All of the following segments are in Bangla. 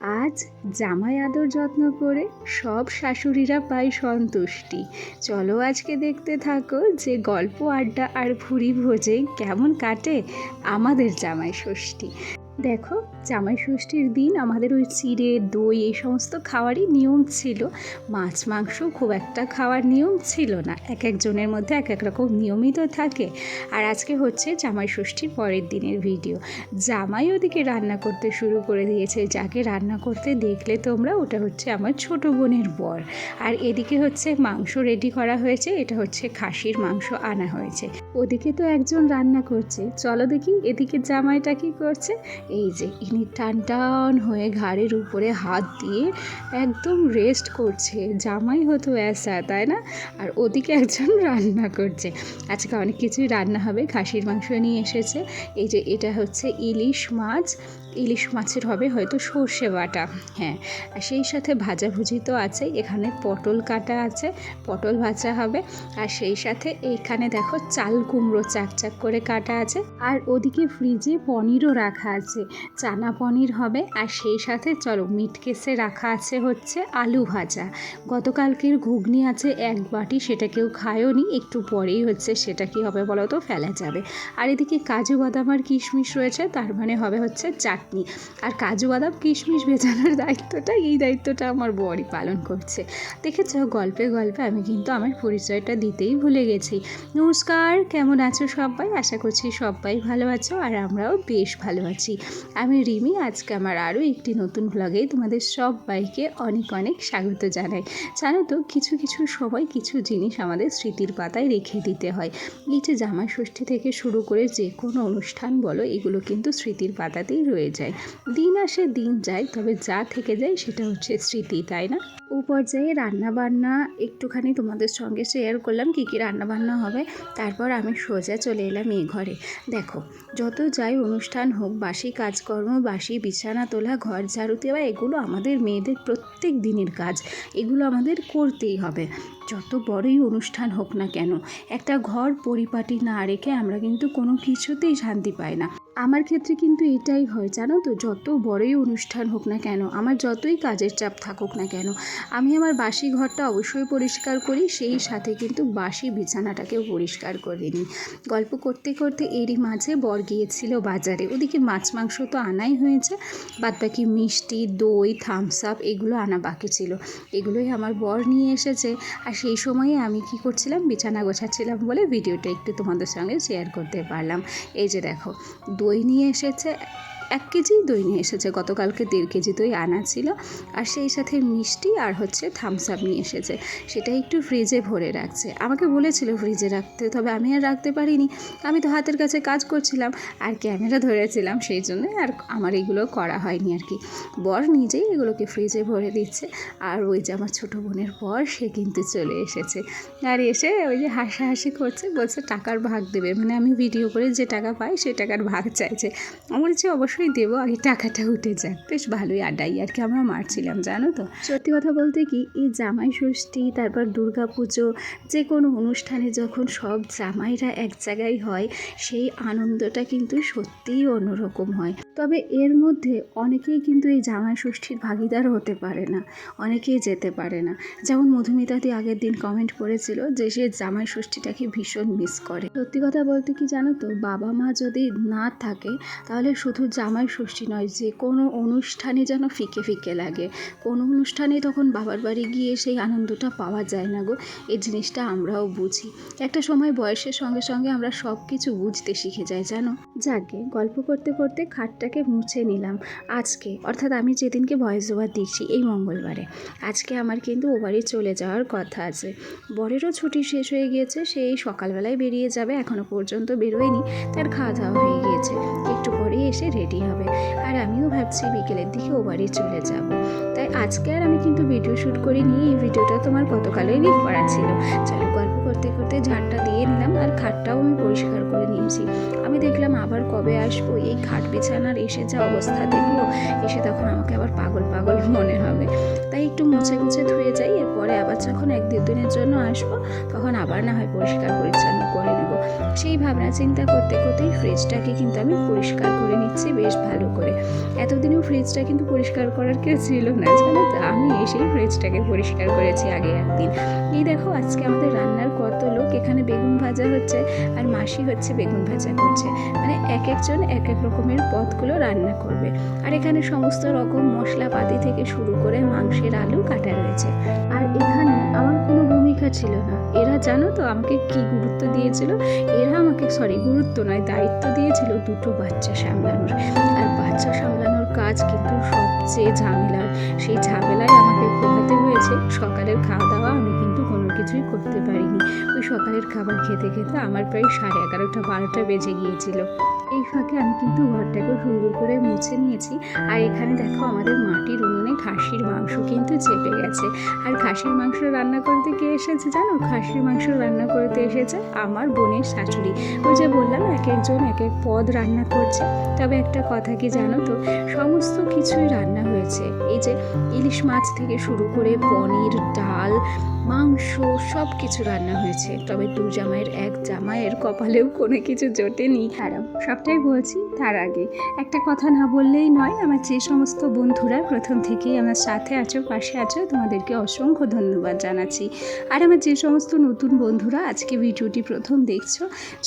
আজ জামাই আদর যত্ন করে সব শাশুড়িরা পায় সন্তুষ্টি। চলো আজকে দেখতে থাকো যে গল্প, আড্ডা আর ভুরি ভোজে কেমন কাটে আমাদের জামাই ষষ্ঠী। দেখো, জামাই ষষ্ঠীর দিন আমাদের ওই চিড়ে, দই এই সমস্ত খাওয়ারই নিয়ম ছিল। মাছ, মাংস খুব একটা খাওয়ার নিয়ম ছিল না। এক একজনের মধ্যে এক এক রকম নিয়মই তো থাকে। আর আজকে হচ্ছে জামাই ষষ্ঠীর পরের দিনের ভিডিও। জামাই ওদিকে রান্না করতে শুরু করে দিয়েছে। যাকে রান্না করতে দেখলে তোমরা ওটা হচ্ছে আমার ছোট বোনের বর। আর এদিকে হচ্ছে মাংস রেডি করা হয়েছে। এটা হচ্ছে খাসির মাংস আনা হয়েছে। ওদিকে তো একজন রান্না করছে। চলো দেখি এদিকে জামাইটা কি করছে। এই যে ইনি টান টান হয়ে ঘাড়ের উপরে হাত দিয়ে একদম রেস্ট করছে। জামাই হতো অ্যাসা তাই না? আর ওদিকে একজন রান্না করছে। আজকে অনেক কিছুই রান্না হবে। খাসির মাংস নিয়ে এসেছে। এই যে এটা হচ্ছে ইলিশ মাছ। ইলিশ মাছের হবে হয়তো সর্ষে বাটা। হ্যাঁ আর সেই সাথে ভাজাভুজি তো আছে এখানে পটল কাটা আছে, পটল ভাজা হবে। আর সেই সাথে এইখানে দেখো চাল কুমড়ো চাক চাক করে কাটা আছে। আর ওদিকে ফ্রিজে পনিরও রাখা আছে, চানা পনির হবে। আর সেই সাথে চলো মিট কেসে রাখা আছে হচ্ছে আলু ভাজা। গতকালকের ঘুগনি আছে এক বাটি, সেটা কেউ খায়ও নি, একটু পরেই হচ্ছে সেটা কি হবে বলো তো, ফেলা যাবে। আর এদিকে কাজু বাদাম আর কিশমিশ রয়েছে, তার মানে হবে হচ্ছে চাটনি। আর কাজু বাদাম, কিশমিশ ভেজানোর দায়িত্বটা, এই দায়িত্বটা আমার বরই পালন করছে। দেখেছ, গল্পে গল্পে আমি কিন্তু আমার পরিচয়টা দিতেই ভুলে গেছি। নমস্কার, কেমন আছো সবাই? আশা করছি সবাই ভালো আছো আর আমরাও বেশ ভালো আছি। আমি রিমি, আজকে আমার আরও একটি নতুন ব্লগে তোমাদের সবাইকে অনেক অনেক স্বাগত জানাই। জানো তো, কিছু কিছু সময় কিছু জিনিস আমাদের স্মৃতির পাতায় রেখে দিতে হয়। এই যে জামাই ষষ্ঠী থেকে শুরু করে যে কোনো অনুষ্ঠান বলো, এগুলো কিন্তু স্মৃতির পাতাতেই রয়ে যায়। দিন আসে দিন যায়, তবে যা থেকে যায় সেটা হচ্ছে স্মৃতি, তাই না? ও পর্যায়ে রান্না বান্না একটুখানি তোমাদের সঙ্গে শেয়ার করলাম, কী কী রান্না বান্না হবে। তারপর আমি সোজা চলে এলাম এই ঘরে। দেখো, যত যাই অনুষ্ঠান হোক, বাসি কাজকর্ম, বাসি বিছানা তোলা, ঘর ঝাড়ু দেওয়া, এগুলো আমাদের মেয়েদের প্রত্যেক দিনের কাজ। এগুলো আমাদের করতেই হবে। যত বড়ই অনুষ্ঠান হোক না কেন, একটা ঘর পরিপাটি না রেখে আমরা কিন্তু কোনো কিছুতেই শান্তি পাই না। আমার ক্ষেত্রে কিন্তু এটাই হয়, জানো তো? যত বড়ই অনুষ্ঠান হোক না কেন, আমার যতই কাজের চাপ থাকুক না কেন, আমি আমার বাসি ঘরটা অবশ্যই পরিষ্কার করি, সেই সাথে কিন্তু বাসি বিছানাটাকেও পরিষ্কার করে নিই। গল্প করতে করতে এরই মাঝে বর গিয়েছিল বাজারে, ওদিকে মাছ মাংস তো আনাই হয়েছে, বাদবাকি মিষ্টি, দই থামস আপ এগুলো আনা বাকি ছিল। এগুলোই আমার বর নিয়ে এসেছে, আর সেই সময়ে আমি কি করছিলাম, বিছানা গোছাচ্ছিলাম বলে ভিডিওটা একটু তোমাদের সঙ্গে শেয়ার করতে পারলাম। এই যে দেখো দই নিয়ে এসেছে। এক কেজি দই নিয়ে এসেছে। গতকালকে দেড় কেজি দই আনা ছিল আর সেই সাথে মিষ্টি আর হচ্ছে থামস আপ নিয়ে এসেছে। সেটা একটু ফ্রিজে ভরে রাখছে। আমাকে বলেছিল ফ্রিজে রাখতে, তবে আমি আর রাখতে পারিনি। আমি তো হাতের কাছে কাজ করছিলাম আর ক্যামেরা ধরেছিলাম, সেই জন্যই আর আমার এগুলো করা হয়নি আর কি। বর নিজেই এগুলোকে ফ্রিজে ভরে দিচ্ছে আর ওই যে আমার ছোটো বোনের বর, সে কিন্তু চলে এসেছে। আর এসে ওই যে হাসাহাসি করছে, বলছে টাকার ভাগ দেবে। মানে আমি ভিডিও করে যে টাকা পাই, সে টাকার ভাগ চাইছে। আমার হচ্ছে অবশ্যই দেবো আগে টাকাটা উঠে যাক। বেশ ভালোই আড্ডাই আর কি আমরা মারছিলাম, জানো তো? সত্যি কথা বলতে কি, এই জামাই ষষ্ঠী, তারপর দুর্গা পুজো যে কোনো অনুষ্ঠানে যখন সব জামাইরা এক জায়গায় হয়, সেই আনন্দটা কিন্তু সত্যিই অন্যরকম হয়। তবে এর মধ্যে অনেকেই কিন্তু এই জামাই ষষ্ঠীর ভাগিদার হতে পারে না, অনেকেই যেতে পারে না। যেমন মধুমিতাদি আগের দিন কমেন্ট করেছিল যে সে জামাই ষষ্ঠীটাকে ভীষণ মিস করে। সত্যি কথা বলতে কি জানো তো, বাবা মা যদি না থাকে, তাহলে শুধু জামাই ষষ্ঠী নয়, যে কোনো অনুষ্ঠানে যেন ফিকে ফিকে লাগে। কোনো অনুষ্ঠানে তখন বাবার বাড়ি গিয়ে সেই আনন্দটা পাওয়া যায় না গো, এই জিনিসটা আমরাও বুঝি। একটা সময় বয়সের সঙ্গে সঙ্গে আমরা সব কিছু বুঝতে শিখে যাই, জানো? যাকে, গল্প করতে করতে খাটটাকে মুছে নিলাম। আজকে, অর্থাৎ আমি যেদিনকে ভয়েস ওভার দিচ্ছি, এই মঙ্গলবারে। আজকে আমার কিন্তু ও বাড়ি চলে যাওয়ার কথা আছে। বরেরও ছুটি শেষ হয়ে গিয়েছে, সেই সকালবেলায় বেরিয়ে যাবে এখনও পর্যন্ত বেরোয়নি, তার খাওয়া দাওয়া হয়ে গিয়েছে। একটু পরেই এসে রেডি হবে। আর আমিও ভাবছি বিকেলের দিকে ও বাড়ি চলে যাব। তাই আজকে আর আমি কিন্তু ভিডিও শ্যুট করিনি এই ভিডিওটা তোমার গতকালেরই করা ছিল। চলো গল্প করতে করতে ঝাড়টা দিয়ে নিলাম আর খাটটাও আমি পরিষ্কার করে নিয়েছি। আমি দেখলাম আবার কবে আসব? এই খাট বিছানার এসে যা অবস্থা দেখল, এসে তখন আমাকে আবার পাগল পাগল মনে হবে। তাই একটু মুছে মুছে ধুয়ে যাই, এরপরে আবার যখন এক দু দিনের জন্য আসব, তখন আবার না হয় পরিষ্কার পরিচ্ছন্ন করে নেব। সেই ভাবনা চিন্তা করতে করতেই ফ্রিজটাকে কিন্তু আমি পরিষ্কার করে নিচ্ছি বেশ ভালো করে। এতদিনেও ফ্রিজটা কিন্তু পরিষ্কার করার কেউ ছিল না, জানো তো? আমি এসেই ফ্রিজটাকে পরিষ্কার করেছি আগে একদিন। এই দেখো, আজকে আমাদের রান্নার কত লোক, এখানে বেগুন ভাজা হচ্ছে আর মাসি হচ্ছে বেগুন ভাজা করছে। মানে এক একজন এক এক রকমের পদগুলো রান্না করবে। আর এখানে সমস্ত রকম মশলাপাতি থেকে শুরু করে মাংসের আলু কাটা রয়েছে। আর এখানে আমার কোনো ভূমিকা ছিল না। এরা জানো তো আমাকে কি গুরুত্ব দিয়েছিল? এরা আমাকে সরি গুরুত্ব নয়, দায়িত্ব দিয়েছিল দুটো বাচ্চা সামলানোর। আর বাচ্চা সামলানোর কাজ কিন্তু সবচেয়ে ঝামেলার সেই ঝামেলায় আমাকে পোহাতে হয়েছে। সকালের খাওয়া দাওয়া আমি কিন্তু কোনো কিছুই করতে পারিনি। ওই সকালের খাবার খেতে খেতে আমার প্রায় সাড়ে এগারোটা, বারোটা বেজে গিয়েছিল। এই ফাঁকে আমি কিন্তু ঘরটাকে সুন্দর করে মুছে নিয়েছি। আর এখানে দেখো আমাদের মাটির উনুনে খাসির মাংস কিন্তু চেপে গেছে। আর খাসির মাংস রান্না করতে কে এসেছে জানো? খাসির মাংস রান্না করতে এসেছে আমার বোনের শাশুড়ি। ওই যে বললাম, এক একজন এক এক পদ রান্না করছে। তবে একটা কথা কি জানো তো? সমস্ত কিছুই রান্না হয়েছে। এই যে ইলিশ মাছ থেকে শুরু করে পনির, ডাল মাংস সব কিছু রান্না হয়েছে। তবে দু জামাইয়ের এক জামাইয়ের কপালেও কোনো কিছু জোটেনি খারাপ সবটাই বলছি তার আগে। একটা কথা না বললেই নয়, আমার যে সমস্ত বন্ধুরা প্রথম থেকেই আমার সাথে আছো, পাশে আছো, তোমাদেরকে অসংখ্য ধন্যবাদ জানাচ্ছি। আর আমার যে সমস্ত নতুন বন্ধুরা আজকে ভিডিওটি প্রথম দেখছ,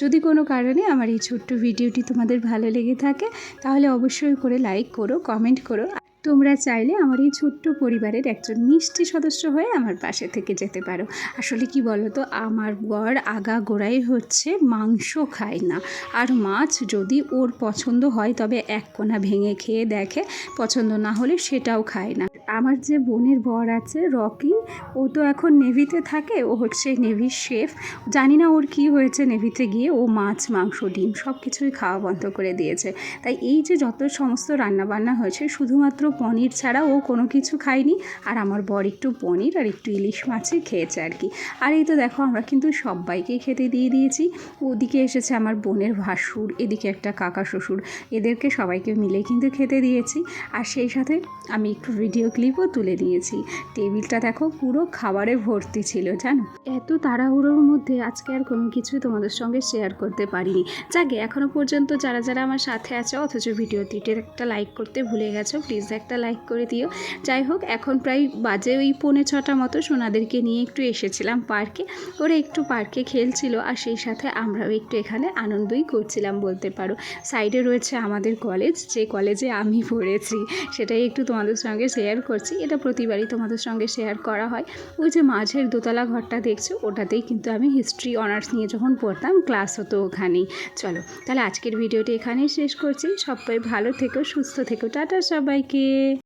যদি কোনো কারণে আমার এই ছোট্ট ভিডিওটি তোমাদের ভালো লেগে থাকে, তাহলে অবশ্যই করে লাইক করো, কমেন্ট করো তোমরা চাইলে আমার এই ছোট্ট পরিবারের একজন মিষ্টি সদস্য হয়ে আমার পাশে থেকে যেতে পারো। আসলে কি বলো তো আমার বর আগা গোড়াই হচ্ছে মাংস খায় না। আর মাছ যদি ওর পছন্দ হয়, তবে এক কোনা ভেঙে খেয়ে দেখে, পছন্দ না হলে সেটাও খায় না। আমার যে বোনের বর আছে, রকি, ও তো এখন নেভিতে থাকে, ও হচ্ছে নেভির শেফ। জানি না ওর কি হয়েছে নেভিতে গিয়ে, ও মাছ, মাংস, ডিম সব কিছুই খাওয়া বন্ধ করে দিয়েছে। তাই এই যে যত সমস্ত রান্নাবান্না হয়েছে, শুধুমাত্র পনির ছাড়া ও কোনো কিছু খায়নি, আর আমার বর একটু পনির আর একটু ইলিশ মাছই খেয়েছে আর কি। আর এই তো দেখো, আমরা কিন্তু সবাইকেই খেতে দিয়ে দিয়েছি। ওদিকে এসেছে আমার বোনের ভাসুর, এদিকে একটা কাকা শ্বশুর। এদেরকে সবাইকে মিলে কিন্তু খেতে দিয়েছি। আর সেই সাথে আমি একটু ভিডিও ক্লিপও তুলে দিয়েছি টেবিলটা দেখো, পুরো খাবারে ভর্তি ছিল, জানো? এত তাড়াহুড়োর মধ্যে আজকে আর কোনো কিছুই তোমাদের সঙ্গে শেয়ার করতে পারিনি। যাকে এখনও পর্যন্ত যারা যারা আমার সাথে আছে, অথচ ভিডিওটিতে একটা লাইক করতে ভুলে গেছো প্লিজ একটা লাইক করে দিও। যাই হোক, এখন প্রায় বাজে ওই পৌনে ছটা মতো, সোনাদেরকে নিয়ে একটু এসেছিলাম পার্কে। ওরা একটু পার্কে খেলছিল, আর সেই সাথে আমরাও একটু এখানে আনন্দই করছিলাম, বলতে পারো। সাইডে রয়েছে আমাদের কলেজ যে কলেজে আমি পড়েছি, সেটাই একটু তোমাদের সঙ্গে শেয়ার করছি, এটা প্রতিবারই তোমাদের সঙ্গে শেয়ার করা হয়। ওই যে মাঝের দোতলা ঘরটা দেখছ, ওটাতেই কিন্তু আমি হিস্ট্রি অনার্স নিয়ে যখন পড়তাম ক্লাস হতো ওখানেই। চলো, তাহলে আজকের ভিডিওটি এখানেই শেষ করছি। সবাই ভালো থেকো, সুস্থ থেকো। টাটা সবাইকে।